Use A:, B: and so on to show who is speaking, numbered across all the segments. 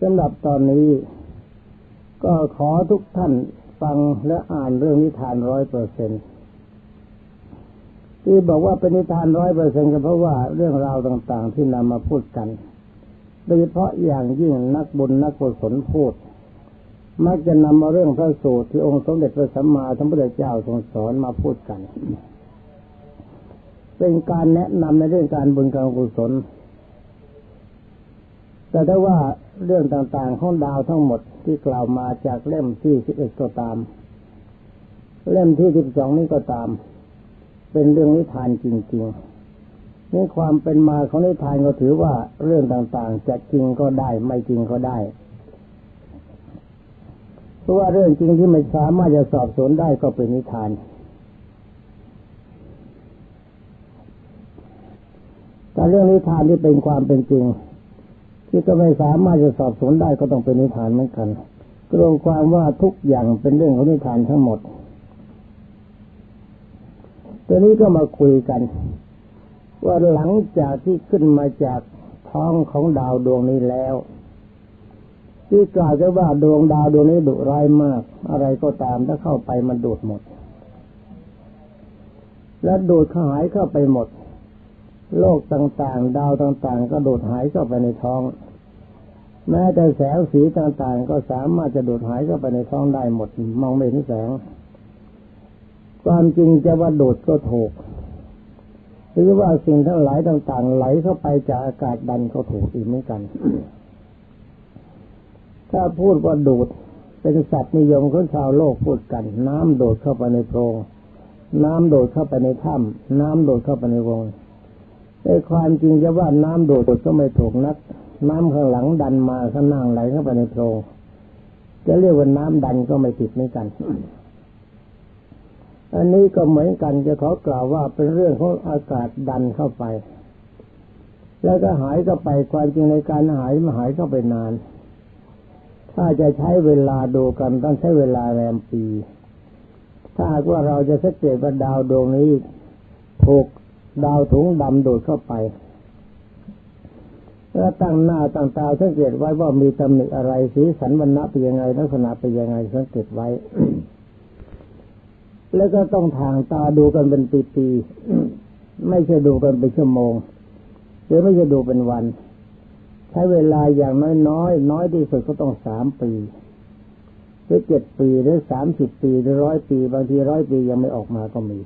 A: สำหรับตอนนี้ ก็ขอทุกท่านฟังและอ่านเรื่องนิทานร้อยเปอร์เซ็นที่บอกว่าเป็นนิทานร้อยเปอร์เซ็นก็เพราะว่าเรื่องราวต่างๆที่นำมาพูดกันโดยเฉพาะอย่างยิ่งนักบุญนักกุศลพูด มักจะนำมาเรื่องพระสูตรที่องค์สมเด็จพระสัมมาสัมพุทธเจ้าทรงสอนมาพูดกัน เป็นการแนะนำในเรื่องการบุญการกุศล แต่ถ้าว่าเรื่องต่างๆของดาวทั้งหมดที่กล่าวมาจากเล่มที่สิบเอ็ดก็ตาม เล่มที่สิบสองนี้ก็ตาม เป็นเรื่องนิทานจริงๆนี่ความเป็นมาของนิทานก็ถือว่าเรื่องต่างๆจะจริงก็ได้ไม่จริงก็ได้เพราะว่าเรื่องจริงที่ไม่สามารถจะสอบสวนได้ก็เป็นนิทานแต่เรื่องนิทานที่เป็นความเป็นจริง ที่ก็ไม่สามารถจะสอบสวนได้ก็ต้องเป็นนิทานเหมือนกันรวมความว่าทุกอย่างเป็นเรื่องของนิทานทั้งหมดตัวนี้ก็มาคุยกัน ว่าหลังจากที่ขึ้นมาจากท้องของดาวดวงนี้แล้ว ที่กล่าวจะว่าดวงดาวดวงนี้ดุร้ายมาก อะไรก็ตามถ้าเข้าไปมันดูดหมด และดูดหายเข้าไปหมด โลกต่างๆ ดาวต่างๆ ก็ดูดหายเข้าไปในท้อง แม้แต่แสงสีต่างๆ ก็สามารถจะดูดหายเข้าไปในท้องได้หมด มองไม่เห็นแสง ความจริงจะว่าดูดก็ถูก หรือว่าสิ่งทั้งหลายต่าง ๆ ไหลเข้าไปจากอากาศดันก็ถูกอีกเหมือนกัน ถ้าพูดว่าดูดเป็นสัตว์นิยมของชาวโลกพูดกัน น้ำโดดเข้าไปในโพรง น้ำโดดเข้าไปในถ้ำน้ำโดดเข้าไปในวงแต่ความจริงจะว่าน้ำโดดก็ไม่ถูกนัก น้ำข้างหลังดันมาข้างหน้าไหลเข้าไปในโพรงจะเรียกว่าน้ำดันก็ไม่ผิดเหมือนกัน อันนี้ก็เหมือนกันจะขอกล่าวว่าเป็นเรื่องของอากาศดันเข้าไป แล้วก็หายเข้าไปความจริงในการหายมาหายเข้าไปนาน ถ้าจะใช้เวลาดูกันต้องใช้เวลาแรมปี ถ้าหากว่าเราจะสังเกตว่าดาวดวงนี้ถูกดาวถุงดำดูดเข้าไป แล้วตั้งหน้าตั้งตาสังเกตไว้ว่ามีตำหนิอะไรสีสันวรรณะเป็นยังไงลักษณะเป็นยังไงสังเกตไว้ แล้วก็ต้องทางตาดูกันเป็นปีๆไม่ใช่ดูกันเป็นชั่วโมงหรือไม่ใช่ดูเป็นวัน ใช้เวลาอย่างน้อยน้อยน้อยที่สุดก็ต้องสามปีหรือเจ็ดปีหรือสามสิบปีหรือร้อยปี บางทีร้อยปียังไม่ออกมาก็มี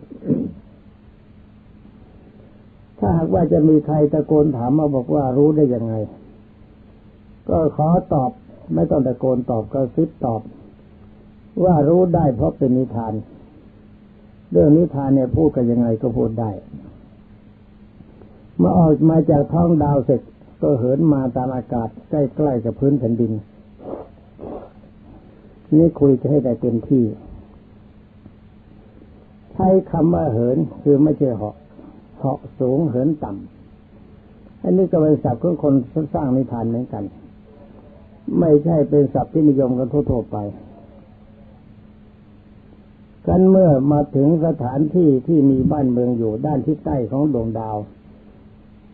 A: ถ้าหากว่าจะมีใครตะโกนถามมาบอกว่ารู้ได้ยังไง ก็ขอตอบไม่ต้องตะโกนตอบก็ซิบตอบ ว่ารู้ได้เพราะเป็นนิทาน เรื่องนิทานเนี่ยพูดกันยังไงก็พูดได้เมื่อออกมาจากท้องดาวเสร็จก็เหินมาตามอากาศใกล้ๆกับพื้นแผ่นดิน นี่คุยจะให้ได้เต็มที่ ใช้คำว่าเหินคือไม่ใช่เหาะ เหาะสูงเหินต่ำอันนี้ก็เป็นศัพท์ของคนสร้างนิทานเหมือนกัน ไม่ใช่เป็นศัพท์ที่นิยมกันทั่วๆไปกันเมื่อมาถึงสถานที่ที่มีบ้านเมืองอยู่ด้านทิศใต้ของดวงดาว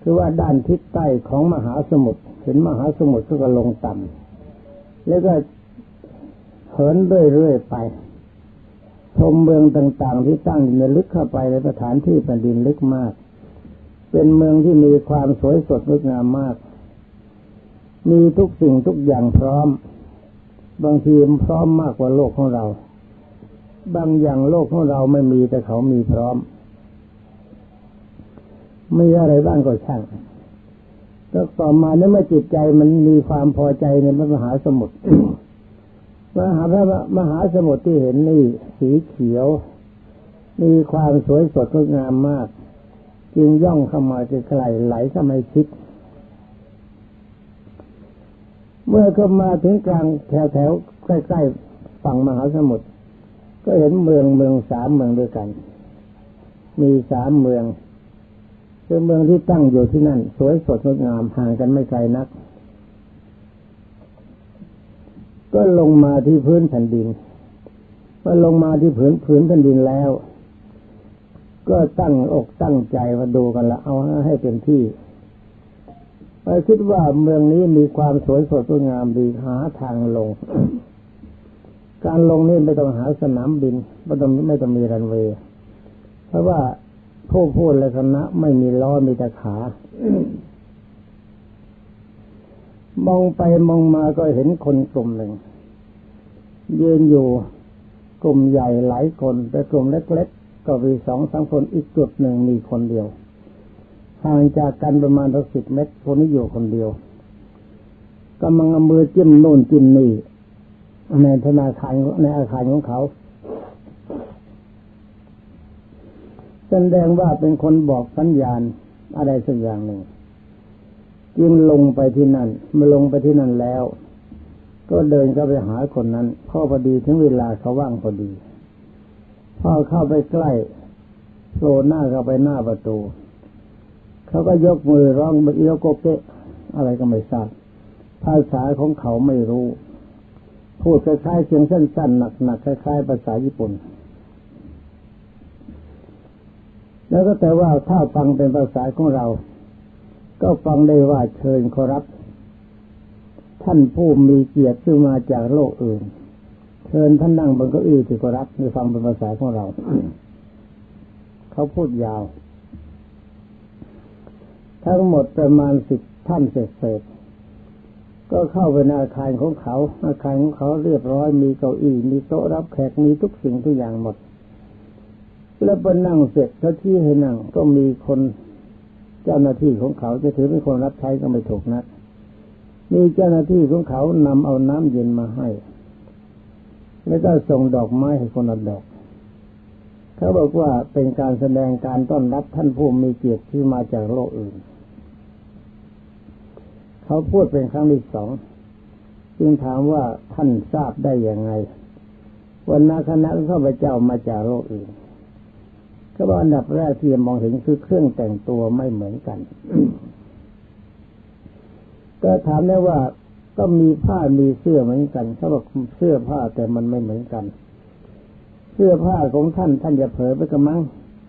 A: คือว่าด้านทิศใต้ของมหาสมุทรเห็นมหาสมุทรก็ลงต่ำแล้วก็เหินเรื่อยๆไป ชมเมืองต่างๆ ที่ตั้งอยู่ในลึกเข้าไปในสถานที่แผ่นดินลึกมาก เป็นเมืองที่มีความสวยสดงดงามมาก มีทุกสิ่งทุกอย่างพร้อม บางทีพร้อมมากกว่าโลกของเรา บางอย่างโลกของเราไม่มีแต่เขามีพร้อมมีอะไรบ้างก็ช่างก็ต่อมาเนี่ยเมื่อจิตใจมันมีความพอใจในมหาสมุทร มหาพระมหาสมุทรที่เห็นนี่สีเขียว มีความสวยสดงดงามมาก จึงย่องเข้ามาใกล้ไหลเข้ามาชิด เมื่อเข้ามาถึงกลางแถวแถวใกล้ๆฝั่งมหาสมุทรก็เห็นเมืองเมืองสามเมืองด้วยกัน มีสามเมืองคือเมืองที่ตั้งอยู่ที่นั่น สวยสดงดงามห่างกันไม่ไกลนัก ก็ลงมาที่พื้นแผ่นดินพอลงมาที่ผืนผืนแผ่นดินแล้ว ก็ตั้งอกตั้งใจมาดูกันละเอาให้เป็นที่เราคิดว่าเมืองนี้มีความสวยสดสวยงามดีหาทางลง การลงนี่ไม่ต้องหาสนามบินไม่ต้องไม่ต้องมีรันเวย์เพราะว่าผู้พูดและคณะไม่มีล้อมีแต่ขา มองไปมองมาก็เห็นคนกลุ่มหนึ่งยืนอยู่กลุ่มใหญ่หลายคนแต่กลุ่มเล็ก ๆ ก็มีสองสามคนอีกจุดหนึ่งมีคนเดียวห่างจากกันประมาณสิบเมตรคนนี้อยู่คนเดียวกำลังเอามือจิ้มโน่นจิ้มนี่ในธนาคารในอาคารของเขาแสดงว่าเป็นคนบอกสัญญาณอะไรสักอย่างหนึ่ง จึงลงไปที่นั่นเมื่อลงไปที่นั่นแล้ว ก็เดินเข้าไปหาคนนั้นพ่อพอดีถึงเวลาเขาว่างพอดีพ่อเข้าไปใกล้โผล่หน้าเข้าไปหน้าประตู เขาก็ยกมือร้องเอียวโกเกะอะไรก็ไม่ทราบภาษาของเขาไม่รู้ พูดคล้ายๆเสียงสั้นๆหนักๆคล้ายๆ ภาษาญี่ปุ่น แล้วก็แต่ว่าถ้าฟังเป็นภาษาของเรา ก็ฟังได้ว่าเชิญขอรับ ท่านผู้มีเกียรติที่มาจากโลกอื่น เชิญท่านนั่งบนเก้าอี้ที่ขอรับในฟังเป็นภาษาของเรา เขาพูดยาว ทั้งหมดประมาณสิบท่านเศษก็เข้าไปในอาคารของเขา อาคารของเขาเรียบร้อยมีเก้าอี้มีโต๊ะรับแขกมีทุกสิ่งทุกอย่างหมด แล้วพอนั่งเสร็จเขาที่ให้นั่งก็มีคน เจ้าหน้าที่ของเขาจะถือเป็นคนรับใช้ก็ไม่ถูกนะมีเจ้าหน้าที่ของเขานำเอาน้ำเย็นมาให้ แล้วก็ส่งดอกไม้ให้คนละดอก เขาบอกว่าเป็นการแสดงการต้อนรับท่านผู้มีเกียรติที่มาจากโลกอื่น เขาพูดเป็นครั้งที่สองจึงถามว่าท่านทราบได้ยังไงวันนาคณะข้าพเจ้ามาจากโลกอื่น ก็บอกอันดับแรกที่มองเห็นคือเครื่องแต่งตัวไม่เหมือนกัน ก็ถามได้ว่าก็มีผ้ามีเสื้อเหมือนกันเขาบอกเสื้อผ้าแต่มันไม่เหมือนกัน เสื้อผ้าของท่านท่านจะเผยไปกระมัง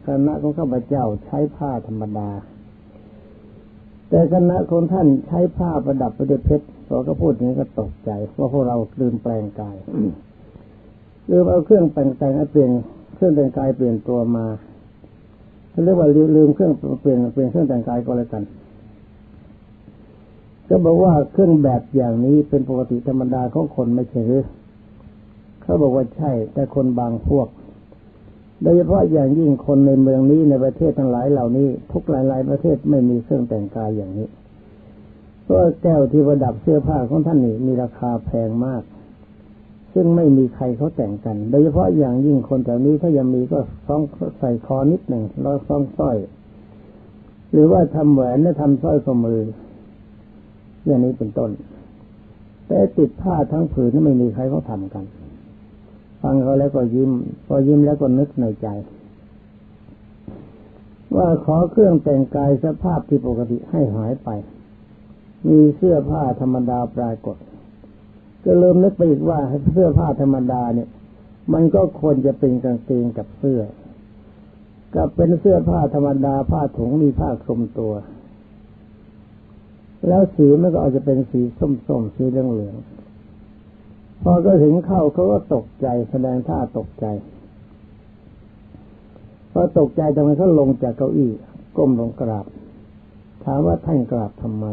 A: คณะของข้าพเจ้าใช้ผ้าธรรมดา แต่คณะของท่านใช้ผ้าประดับไปด้วยเพชรพอก็พูดอย่างนี้ก็ตกใจว่าพวกเราลืมแปลงกายลืมเอาเครื่องแต่งแต่งเปลี่ยนเครื่องแต่งกายเปลี่ยนตัวมา เรียกว่าลืมเครื่องเปลี่ยนเปลี่ยนเครื่องแต่งกายก็แล้วกัน ก็บอกว่าเครื่องแบบอย่างนี้เป็นปกติธรรมดาของคนไม่ใช่หรือเขาบอกว่าใช่ แต่คนบางพวก โดยเฉพาะอย่างยิ่งคนในเมืองนี้ในประเทศทั้งหลายเหล่านี้ ทุกหลาย ๆ ประเทศไม่มีเครื่องแต่งกายอย่างนี้เพราะแก้วที่ประดับเสื้อผ้าของท่านนี่มีราคาแพงมาก ซึ่งไม่มีใครเขาแต่งกัน โดยเฉพาะอย่างยิ่งคนแถวนี้ถ้ายังมีก็ซองใส่คอนิดหนึ่งแล้วซองสร้อย หรือว่าทำแหวนและทำสร้อยข้อมือ อย่างนี้เป็นต้น แต่ติดผ้าทั้งผืนไม่มีใครเขาทำกัน ฟังเขาแล้วก็ยิ้ม พอยิ้มแล้วก็นึกในใจ ว่าขอเครื่องแต่งกายสภาพที่ปกติให้หายไป มีเสื้อผ้าธรรมดาปรากฏ ก็เริ่มนึกไปอีกว่าเสื้อผ้าธรรมดาเนี่ย มันก็ควรจะเป็นกางเกงกับเสื้อ กับเป็นเสื้อผ้าธรรมดาผ้าถุงมีผ้าคลุมตัว แล้วสีมันก็อาจจะเป็นสีส้มๆสีเหลืองๆพอก็ถึงเข้าเขาก็ตกใจแสดงท่าตกใจพอตกใจทำไมเขาลงจากเก้าอี้ก้มลงกราบ ถามว่าท่านกราบทำไม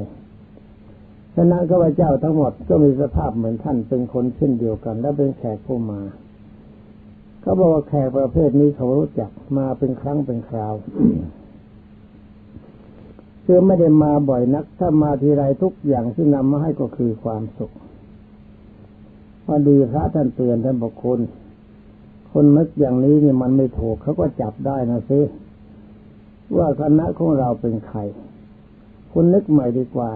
A: ฉะนั้นข้าเจ้าทั้งหมดก็มีสภาพเหมือนท่านเป็นคนเช่นเดียวกัน และเป็นแขกผู้มาเขาบอกว่าแขกประเภทนี้เขารู้จักมาเป็นครั้งเป็นคราวคือไม่ได้มาบ่อยนัก ถ้ามาทีไรทุกอย่างที่นำมาให้ก็คือความสุขพอดีพระท่านเตือนท่านบอกคุณคนนึกอย่างนี้นี่มันไม่ถูกเขาก็จับได้นะซิว่าคณะของเราเป็นใครคุณนึกใหม่ดีกว่า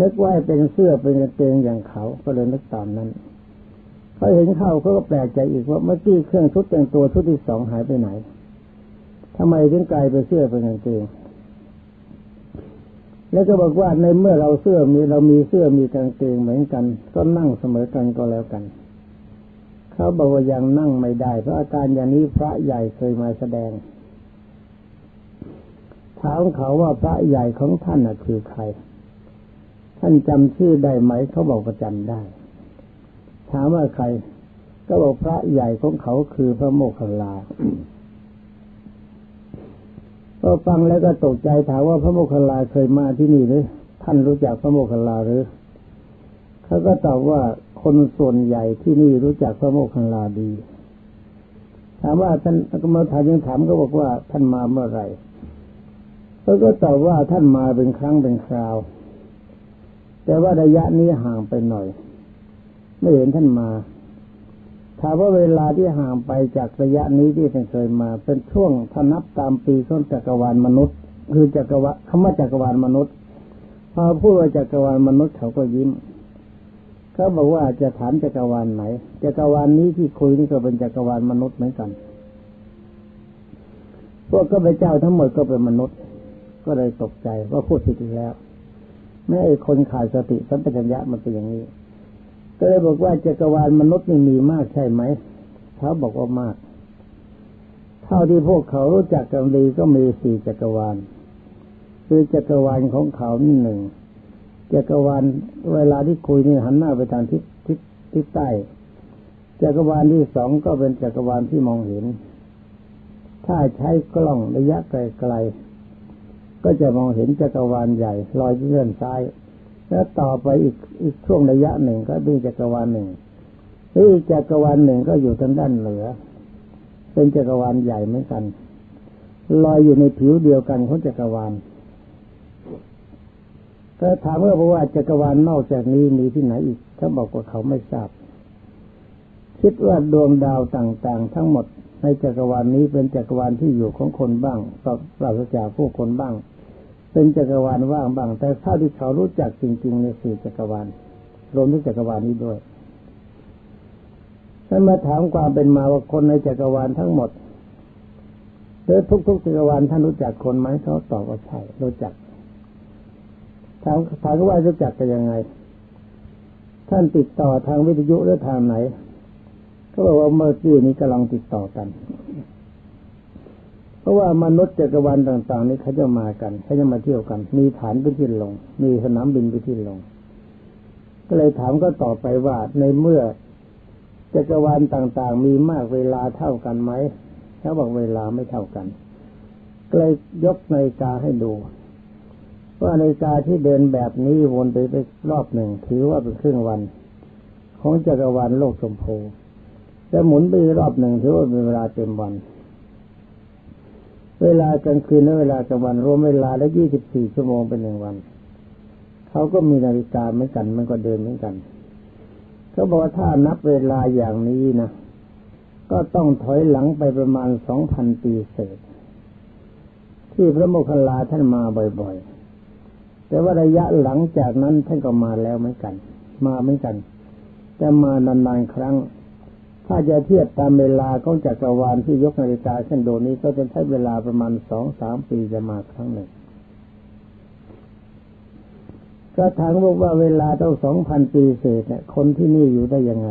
A: นึกว่าเป็นเสื้อเป็นกางเกงอย่างเขาก็เลยนึกตามนั้นเขาเห็นเข้าเขาก็แปลกใจอีกว่าเมื่อกี้เครื่องชุดแต่งตัวชุดที่สองหายไปไหนทำไมถึงกลายเป็นเสื้อเป็นกางเกงแล้วก็บอกว่าในเมื่อเราเสื้อมีเรามีเสื้อมีกางเกงเหมือนกัน ก็นั่งเสมอกันก็แล้วกันเขาบอกว่ายังนั่งไม่ได้ เพราะอาการอย่างนี้พระใหญ่เคยมาแสดงถามเขาว่าพระใหญ่ของท่านคือใครานจำชื่อได้ไหม เขาบอกประจำได้ ถามว่าใคร ก็บอกพระใหญ่ของเขาคือพระโมคคัลลาพอฟังแล้วก็ตกใจถามว่าพระโมคคัลลาเคยมาที่นี่หรือท่านรู้จักพระโมคคัลลาหรือเขาก็ตอบว่าคนส่วนใหญ่ที่นี่รู้จักพระโมคคัลลาดี ถามว่าท่านก็มาถามยังถามก็บอกว่าท่านมาเมื่อไหร่เขาก็ตอบว่าท่านมาเป็นครั้งเป็นคราว แต่ว่าระยะนี้ห่างไปหน่อย ไม่เห็นท่านมาถามว่าเวลาที่ห่างไปจากระยะนี้ที่ท่านเคยมา เป็นช่วงถ้านับตามปีของจักรวาลมนุษย์ คือจักรวาลคำว่าจักรวาลมนุษย์พอพูดว่าจักรวาลมนุษย์เขาก็ยิ้มเขาบอกว่าจะถามจักรวาลไหนจักรวาลนี้ที่คุยนี่ก็เป็นจักรวาลมนุษย์เหมือนกันพวกก็ไปเจ้าทั้งหมดก็เป็นมนุษย์ ก็เลยตกใจว่าพูดผิดอีกแล้ว แม้ไอ้คนขาดสติสัมปชัญญะมันเป็นอย่างนี้ ก็เลยบอกว่าจักรวาลมนุษย์นี่มีมากใช่ไหมเขาบอกว่ามาก เท่าที่พวกเขารู้จักกันดีก็มีสี่จักรวาล คือจักรวาลของเขานี่หนึ่งจักรวาลเวลาที่คุยนี่หันหน้าไปทางทิศทิศทิศใต้จักรวาลที่สองก็เป็นจักรวาลที่มองเห็น ถ้าใช้กล้องระยะไกล ก็จะมองเห็นจักรวาลใหญ่ลอยที่เลื่อนซ้าย แล้วต่อไปอีกอีกช่วงระยะหนึ่งก็มีจักรวาลหนึ่งอีกจักรวาลหนึ่งก็อยู่ทางด้านเหนือ เป็นจักรวาลใหญ่เหมือนกันลอยอยู่ในผิวเดียวกันของจักรวาลก็ถามว่าเพราะว่าจักรวาลนอกจากนี้มีที่ไหนอีกเขาบอกว่าเขาไม่ทราบ คิดว่าดวงดาวต่างๆ ทั้งหมด ในจักรวาลนี้เป็นจักรวาลที่อยู่ของคนบ้างปราศจากผู้คนบ้าง เป็นจักรวาลว่างบ้าง แต่ถ้าที่เขารู้จักจริงๆในสี่จักรวาลรวมทั้งจักรวาลนี้ด้วยท่านมาถามความเป็นมาว่าคนในจักรวาลทั้งหมดหรือทุกๆจักรวาลท่านรู้จักคนไหมเขาตอบว่าใช่รู้จักถามถามว่ารู้จักกันยังไง ท่านติดต่อทางวิทยุหรือทางไหน เขาบอกว่าเมื่อกี้นี้กำลังติดต่อกัน เพราะว่ามนุษย์จักรวาลต่าง ๆ นี้เขาจะมากันเขาจะมาเที่ยวกัน มีฐานไปที่ลง มีสนามบินไปที่ลง ก็เลยถามก็ตอบไปว่าในเมื่อจักรวาลต่าง ๆ มีมากเวลาเท่ากันไหมเขาบอกเวลาไม่เท่ากันก็เลยยกนาฬิกาให้ดูว่านาฬิกาที่เดินแบบนี้วนไปไปรอบหนึ่งถือว่าเป็นครึ่งวัน ของจักรวาลโลกชมพู จะหมุนไปรอบหนึ่งถือว่าเป็นเวลาเต็มวัน เวลากลางคืนและเวลากลางวัน รวมเวลาแล้วยี่สิบสี่ชั่วโมงเป็นหนึ่งวัน เขาก็มีนาฬิกาเหมือนกัน มันก็เดินเหมือนกันเขาบอกว่าถ้านับเวลาอย่างนี้นะก็ต้องถอยหลังไปประมาณสองพันปีเศษ ที่พระโมคคัลลาท่านมาบ่อยๆ แต่ว่าระยะหลังจากนั้นท่านก็มาแล้วเหมือนกัน มาเหมือนกัน แต่มานานๆครั้ง ถ้าจะเทียบตามเวลาของจักรวาลที่ยกนาฬิกาเช่นโดนี้ก็จะใช้เวลาประมาณสองสามปีจะมาครั้งหนึ่งก็ถามบอกว่าเวลาต้องสองพันปีเศษเนี่ยคนที่นี่อยู่ได้ยังไง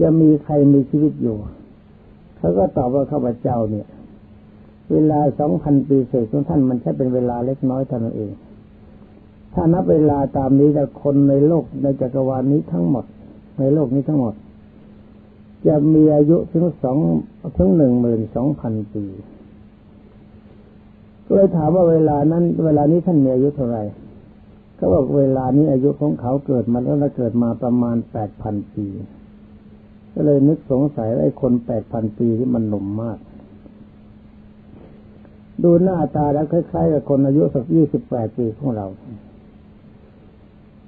A: จะมีใครมีชีวิตอยู่ เขาก็ตอบว่าข้าพเจ้าเนี่ย เวลาสองพันปีเศษของท่านมันแค่เป็นเวลาเล็กน้อยเท่านั้นเอง ถ้านับเวลาตามนี้แล้วคนในโลกในจักรวาลนี้ทั้งหมด ในโลกนี้ทั้งหมด จะมีอายุถึงสองถึงหนึ่งหมื่นสองพันปี ก็เลยถามว่าเวลานั้น เวลานี้ท่านมีอายุเท่าไหร่เขาบอกเวลานี้อายุของเขาเกิดมาแล้วเกิดมาประมาณแปดพันปี ก็เลยนึกสงสัยไอ้คนแปดพันปีที่มันหนุ่มมาก ดูหน้าตาแล้วคล้ายๆกับคนอายุสักยี่สิบแปดปีของเรา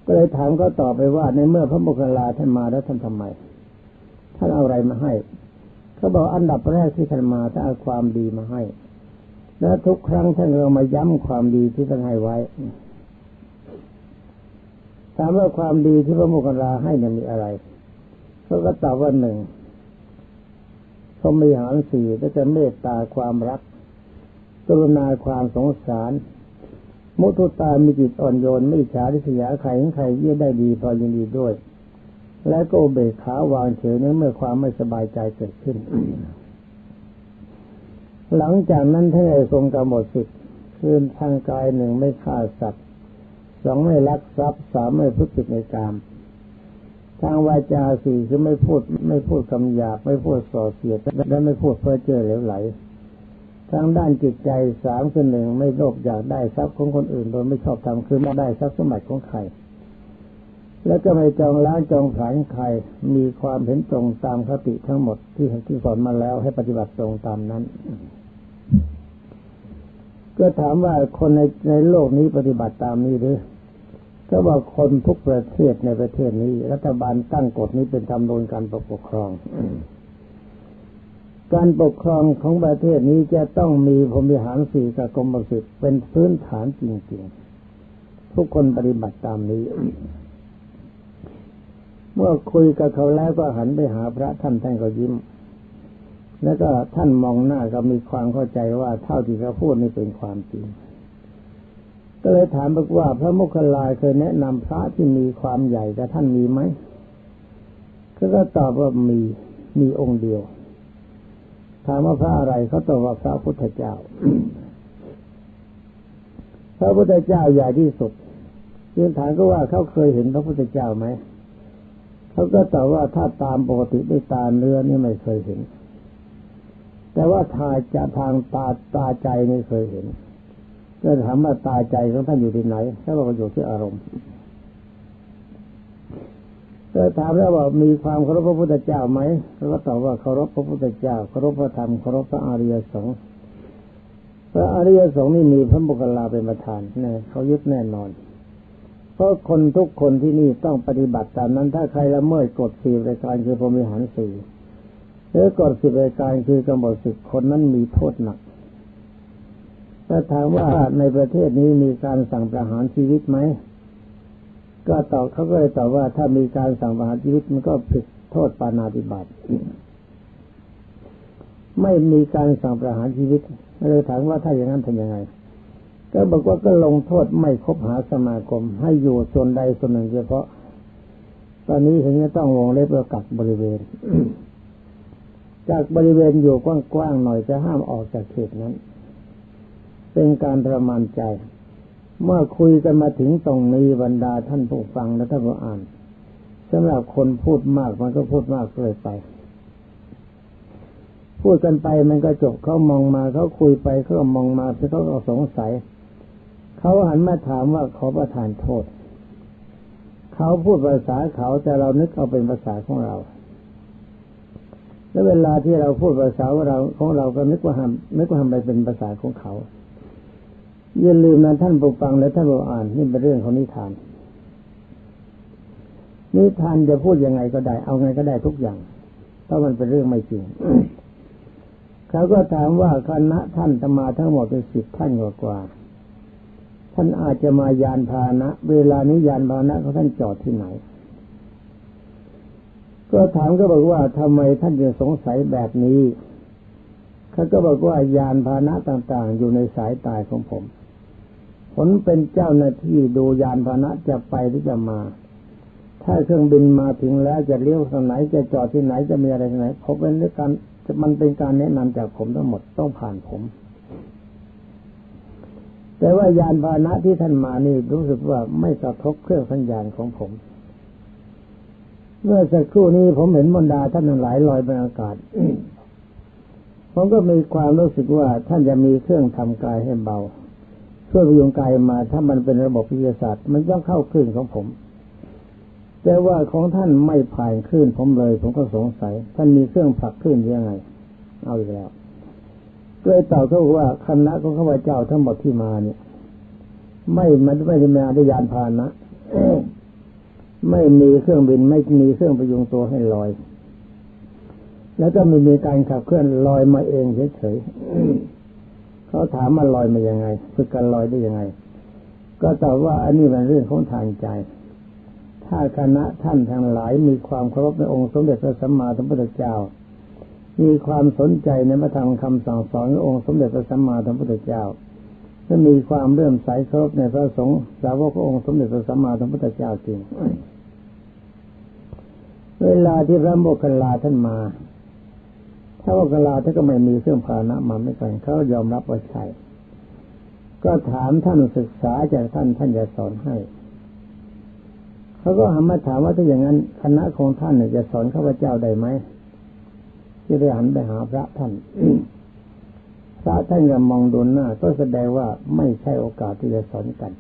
A: ก็เลยถามก็ตอบไปว่าในเมื่อพระโมคคัลลาท่านมาแล้วท่านทำไม ท่านเอาอะไรมาให้เขาบอกอันดับแรกที่ท่านมาท่านเอาความดีมาให้ และทุกครั้งท่านเรามาย้ำความดีที่ท่านให้ไว้ถามว่าความดีที่พระโมคคัลลาให้เนี่ยมีอะไรเขาก็ตอบว่าหนึ่งเขามีหางสี่ก็จะเมตตาความรักกรุณาความสงสาร มุทุตามีจิตอ่อนโยน ไม่ฉาริษยาใครใครเยี่ยได้ดีพอยินดีด้วย และก็เบกขาวางเฉยเนื่อเมื่อความไม่สบายใจเกิดขึ้น หลังจากนั้นท่านได้ทรงกำหนดสิทธิ์คือทางกายหนึ่งไม่ฆ่าสัตว์สองไม่ลักทรัพย์สามไม่พูดผิดในกามทางวาจาสี่คือไม่พูดไม่พูดคำหยาบไม่พูดส่อเสียดและไม่พูดเพ้อเจ้อเหลวไหลทางด้านจิตใจสามคือหนึ่งไม่โลภอยากได้ทรัพย์ของคนอื่น โดยไม่ชอบทำคือไม่ได้ทรัพย์สมบัติของใคร แล้วก็ไม่จองล้างจองผลานใครมีความเห็นตรงตามคติทั้งหมดที่ที่สอนมาแล้วให้ปฏิบัติตรงตามนั้น ก็ถามว่าคนในในโลกนี้ปฏิบัติตามนี้หรือก็ว่าคนทุกประเทศในประเทศนี้ รัฐบาลตั้งกฎนี้เป็นธรรมนูญการปกครอง การปกครองของประเทศนี้จะต้องมีพรมิหารสี่กับกรมสิทธิ์เป็นพื้นฐานจริงๆทุกคนปฏิบัติตามนี้ เมื่อคุยกับเขาแล้วก็หันไปหาพระท่านท่านก็ยิ้ม แล้วก็ท่านมองหน้าก็มีความเข้าใจว่าเท่าที่เขาพูดนี่เป็นความจริง ก็เลยถามบอกว่า พระมุคลายเคยแนะนำพระที่มีความใหญ่แต่ท่านมีไหมเขาก็ตอบว่ามีมีองค์เดียว ถามว่าพระอะไรเขาตอบว่าพระพุทธเจ้า พระพุทธเจ้าใหญ่ที่สุดยืนถามก็ว่าเขาเคยเห็นพระพุทธเจ้าไหม เขาก็ตอบว่าถ้าตามปกติด้วยตาเนื้อนี่ไม่เคยเห็น แต่ว่าทายจะทางตาตาใจไม่เคยเห็นก็ถามว่าตาใจของท่านอยู่ที่ไหนเขาบอกว่าอยู่ที่อารมณ์ก็ถามแล้วว่ามีความเคารพพระพุทธเจ้าไหมเขาก็ตอบว่าเคารพพระพุทธเจ้าเคารพพระธรรมเคารพพระอริยสงฆ์พระอริยสงฆ์นี่มีพระบุคลาเป็นประธานเนี่ยเขายึดแน่นอน เพราะคนทุกคนที่นี่ต้องปฏิบัติตามนั้น ถ้าใครละเมิดกฎสี่รายการคือพรมิหารสี่หรือกฎสิบรายการคือกำหนดสิทธิคนนั้นมีโทษหนักถ้าถามว่าในประเทศนี้มีการสั่งประหารชีวิตไหมก็ตอบเขาก็เลยตอบว่าถ้ามีการสั่งประหารชีวิตมันก็ผิดโทษปานาติบาตไม่มีการสั่งประหารชีวิตเลยถามว่าถ้าอย่างนั้นทำยังไง ก็บอกว่าก็ลงโทษไม่คบหาสมาคม ให้อยู่ส่วนใดส่วนหนึ่งเฉพาะ ตอนนี้ถึงจะต้องวงเล็บประกักบริเวณ จากบริเวณอยู่กว้างๆหน่อยจะห้ามออกจากเขตนั้น เป็นการทรมานใจ เมื่อคุยกันมาถึงตรงนี้บรรดาท่านผู้ฟังและท่านผู้อ่านสำหรับคนพูดมากมันก็พูดมากเลยไป พูดกันไปมันก็จบเขามองมาเขาคุยไปเขามองมาเขาก็สงสัย เขาหันมาถามว่าขอประทานโทษ เขาพูดภาษาเขาแต่เรานึกเอาเป็นภาษาของเรา แล้วเวลาที่เราพูดภาษาของเราของเราก็นึกว่าทำนึกว่าทำไปเป็นภาษาของเขาอย่าลืมนะท่านผู้ฟังและท่านผู้อ่านนี่เป็นเรื่องของนิทาน นิทานจะพูดยังไงก็ได้ เอาไงก็ได้ทุกอย่างถ้ามันเป็นเรื่องไม่จริงเขาก็ถามว่าคณะท่านจะมาทั้งหมดเป็นสิบท่านกว่า ท่านอาจจะมายานพาหนะ เวลานี้ยานพาหนะเขาท่านจอดที่ไหน ก็ถามก็บอกว่าทำไมท่านจึงสงสัยแบบนี้เขาก็บอกว่ายานพาหนะต่าง ๆ อยู่ในสายตายของผมผมเป็นเจ้าหน้าที่ดูยานพาหนะจะไปหรือจะมา ถ้าเครื่องบินมาถึงแล้วจะเลี้ยวทางไหนจะจอดที่ไหนจะมีอะไรที่ไหนผมเป็นเรื่องการมันเป็นการแนะนำจากผมทั้งหมดต้องผ่านผม แต่ว่ายานพาหนะที่ท่านมานี่รู้สึกว่าไม่กระทบเครื่องสัญญาณของผม เมื่อสักครู่นี้ผมเห็นบรรดาท่านหลายลอยบนอากาศผมก็มีความรู้สึกว่าท่านจะมีเครื่องทำกายให้เบาช่วยพยุงกายมา ถ้ามันเป็นระบบวิทยาศาสตร์ มันต้องเข้าคลื่นของผม แต่ว่าของท่านไม่ผ่านคลื่นผมเลย ผมก็สงสัย ท่านมีเครื่องผลักคลื่นยังไง เอาอีกแล้ว เลยตอบเขาว่าคณะของข้าพเจ้าทั้งหมดที่มาเนี่ย ไม่มันไม่ได้มาด้วยยานพาหนะไม่มีเครื่องบินไม่มีเครื่องประยุงตัวให้ลอย แล้วก็ไม่มีการขับเคลื่อนลอยมาเองเฉยๆเขาถามมาลอยมายังไงฝึกกันลอยได้ยังไง ก็ตอบว่าอันนี้เป็นเรื่องของทางใจ ถ้าคณะท่านทั้งหลายมีความเคารพในองค์สมเด็จพระสัมมาสัมพุทธเจ้า มีความสนใจในพระธรรมคำสั่งสอนขององค์สมเด็จพระสัมมาสัมพุทธเจ้าและมีความเลื่อมใสเคารพในพระสงฆ์สาวกขององค์สมเด็จพระสัมมาสัมพุทธเจ้าจริง เวลาที่พระโมคคัลลาท่านมาถ้าว่ากลาท่านก็ไม่มีเครื่องพานะมาไม่กันเขายอมรับว่าใช่ก็ถามท่านศึกษาจากท่านท่านจะสอนให้เขาก็หันมาถามว่าถ้าอย่างนั้นคณะของท่านเนี่ยจะสอนข้าพเจ้าได้ไหม ที่ได้หันไปหาพระท่านพระท่านก็มองดูหน้า ก็แสดงว่าไม่ใช่โอกาสที่จะสอนกัน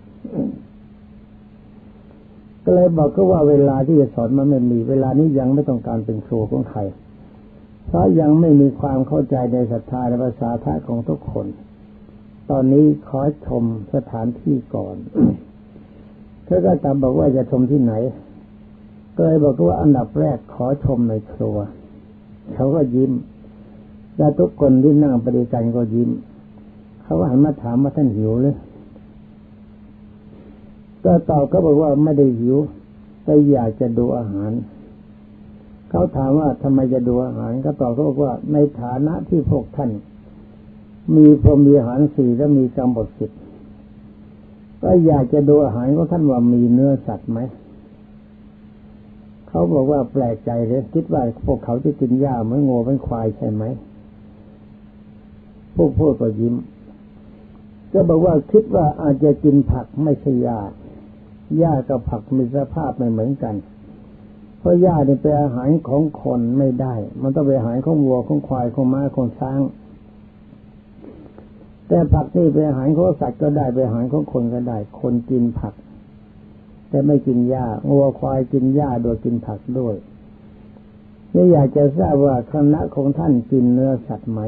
A: ก็เลยบอกก็ว่าเวลาที่จะสอนมันไม่มีเวลานี้ยังไม่ต้องการเป็นครูของใครเพราะยังไม่มีความเข้าใจในศรัทธาและภาษาทะของทุกคน ตอนนี้ขอชมสถานที่ก่อนเขาก็ตามบอกว่าจะชมที่ไหน ก็เลยบอกว่าอันดับแรกขอชมในครัว เขาก็ยิ้ม แล้วทุกคนที่นั่งปฏิกันก็ยิ้ม เขาหันมาถามว่าท่านหิวหรือก็ตอบก็บอกว่าไม่ได้หิว แต่อยากจะดูอาหาร เขาถามว่าทำไมจะดูอาหาร ก็ตอบเขาบอกว่าในฐานะที่พวกท่าน มีพรมีอาหารสี่และมีกรรมบทสิบก็อยากจะดูอาหารของท่านว่ามีเนื้อสัตว์ไหม เขาบอกว่าแปลกใจเลยคิดว่าพวกเขาจะกินหญ้าเหมือนงูเป็นควายใช่ไหมผู้พูดก็ยิ้ม ก็บอกว่าคิดว่าอาจจะกินผักไม่ใช่หญ้าหญ้ากับผักมีสภาพไม่เหมือนกัน เพราะหญ้าเนี่ยเป็นอาหารของคนไม่ได้ มันต้องเป็นอาหารของวัวของควายของม้าของช้าง แต่ผักนี่เป็นอาหารของสัตว์ก็ได้เป็นอาหารของคนก็ได้ คนกินผัก แต่ไม่กินหญ้าวัวควายกินหญ้าโดยกินผักด้วยนี่อยากจะทราบว่าคณะของท่านกินเนื้อสัตว์ไหม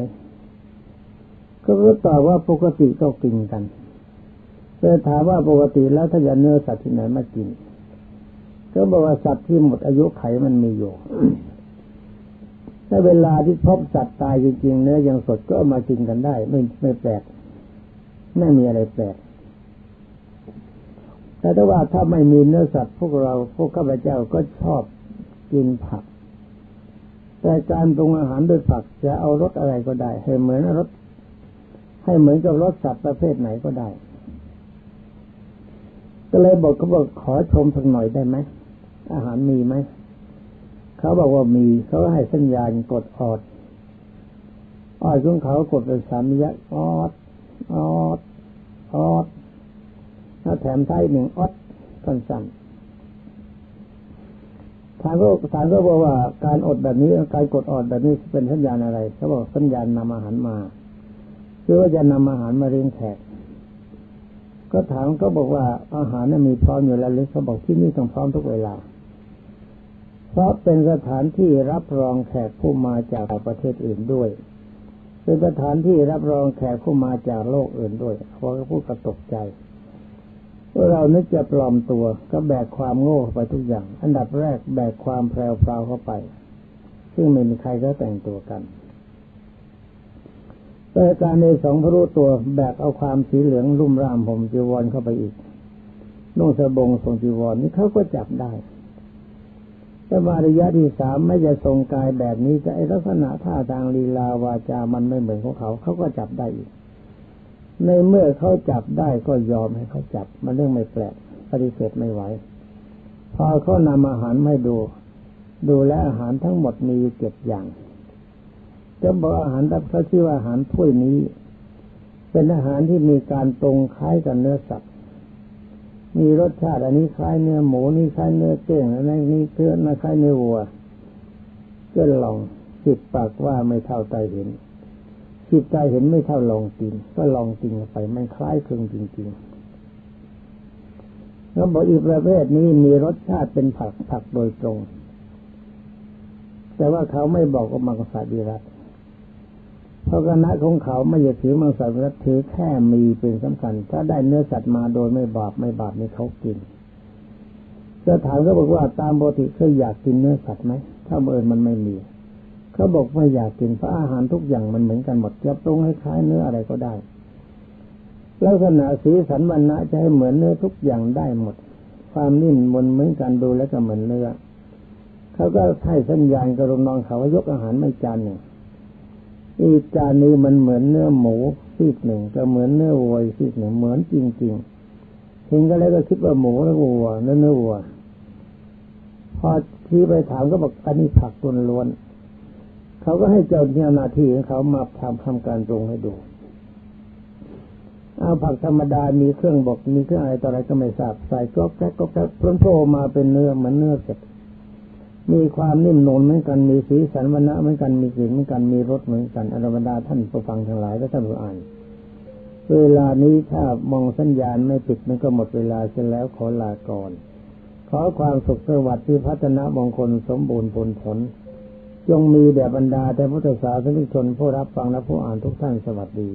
A: ก็รู้ตอบว่าปกติก็กินกันเลยถามว่าปกติแล้วถ้าจะเนื้อสัตว์ที่ไหนมากิน ก็บอกว่าสัตว์ที่หมดอายุไขมันมีอยู่ถ้าเวลาที่พบสัตว์ตายจริงๆเนื้อยังสดก็มากินกันได้ ไม่ไม่แปลกไม่มีอะไรแปลก แต่ถ้าว่าถ้าไม่มีเนื้อสัตว์พวกเราพวกข้าพเจ้าก็ชอบกินผัก แต่การปรุงอาหารด้วยผักจะเอารสอะไรก็ได้ ให้เหมือนรสให้เหมือนกับรสสัตว์ประเภทไหนก็ได้ ก็เลยบอกเขาบอกขอชมสักหน่อยได้ไหมอาหารมีไหมเขาบอกว่ามีเขาให้สัญญาณกดออดออดของเขากดเป็นสามยะออดออดออด แล้วแถมท้ายหนึ่งอดสั้นๆทางก็ทางก็บอกว่าการอดแบบนี้การกดอดแบบนี้เป็นสัญญาณอะไรเขาบอกสัญญาณนำอาหารมาคือว่าจะนำอาหารมาเลี้ยงแขกก็ถามก็บอกว่าอาหารนั้นมีพร้อมอยู่แล้วหรือเขาบอกที่นี่ต้องพร้อมทุกเวลา เพราะเป็นสถานที่รับรองแขกผู้มาจากประเทศอื่นด้วยเป็นสถานที่รับรองแขกผู้มาจากโลกอื่นด้วยเพราะผู้กระตกใจ เรานึกจะปลอมตัว ก็แบกความโง่ไปทุกอย่าง อันดับแรกแบกความแพรวๆเข้าไป ซึ่งไม่มีใครก็แต่งตัวกันแต่การในสองพระรูตัวแบกเอาความสีเหลืองลุ่มร่ามผมจีวรเข้าไปอีกนุ่งสบงทรงจีวรนี่เขาก็จับได้แต่มาระยะที่สามไม่จะทรงกายแบบนี้จะไอลักษณะท่าทางลีลาวาจามันไม่เหมือนของเขา เขาก็จับได้อีก ในเมื่อเขาจับได้ก็ยอมให้เขาจับ มันเรื่องไม่แปลกปฏิเสธไม่ไหวพอเขานำอาหารไม่ดู ดูแลอาหารทั้งหมดมีเจ็ดอย่างจะบอกอาหารรับเขาชื่อว่าอาหารถ้วยนี้ เป็นอาหารที่มีการตรงคล้ายกับเนื้อสัตว์มีรสชาติอันนี้คล้ายเนื้อหมูนี่คล้ายเนื้อเก้งอันนี้เนื้อนะคล้ายเนื้อวัวก็ลองจิตปากว่าไม่เท่าใจเห็น จิตใจเห็นไม่เท่าลองกิน ก็ลองกินไปมันคล้ายคลึงจริงๆแล้วบอกอีกประเภทนี้มีรสชาติเป็นผักผักโดยตรง แต่ว่าเขาไม่บอกว่ามังสวิรัตเพราะคณะของเขาไม่จะถือมังสวิรัตถือแค่มีเป็นสำคัญ ถ้าได้เนื้อสัตว์มาโดยไม่บาปไม่บาปนี่เขากินจะถามก็บอกว่าตามปกติเคยอยากกินเนื้อสัตว์ไหมถ้าเอิญมันไม่มี เขาบอกไม่อยากกินเพราะอาหารทุกอย่างมันเหมือนกันหมดจะปรุงให้คล้ายเนื้ออะไรก็ได้ลักษณะสีสันวันณะจะให้เหมือนเนื้อทุกอย่างได้หมด ความนิ่มมนเหมือนกันดูแล้วก็เหมือนเนื้อเขาก็ให้สัญญาณกระนองเขาว่ายกอาหารไม่จานหนึ่งอีกจานนี้มันเหมือนเนื้อหมูซีกหนึ่งก็เหมือนเนื้อวัวซีกหนึ่งเหมือนจริงๆเห็นก็แล้วก็คิดว่าหมูแล้ววัวเนื้อเนื้อวัวพอที่ไปถามก็บอกอันนี้ผักล้วน เขาก็ให้เจ้าหน้าที่ของเขามาทำทำการตรงให้ดูเอาผักธรรมดา มีเครื่องบกมีเครื่องอะไรต่ออะไรก็ไม่ทราบใส่ก็แก๊กก็แก๊กพร้อมโผล่มาเป็นเนื้อเหมือนเนื้อเสร็จมีความนิ่มนวลเหมือนกันมีสีสันวรรณะเหมือนกันมีกลิ่นเหมือนกันมีรสเหมือนกันอรบรรดาท่านผู้ฟังทั้งหลายและท่านผู้อ่าน เวลานี้ถ้ามองสัญญาณไม่ปิดมันก็หมดเวลาเสียแล้วขอลาก่อน ขอความสุขสวัสดิ์ที่พัฒนามงคลสมบูรณ์ผลผล จงมีแด่บรรดาแต่พุทธศาสนิกชนผู้รับฟังและผู้อ่านทุกท่านสวัสดี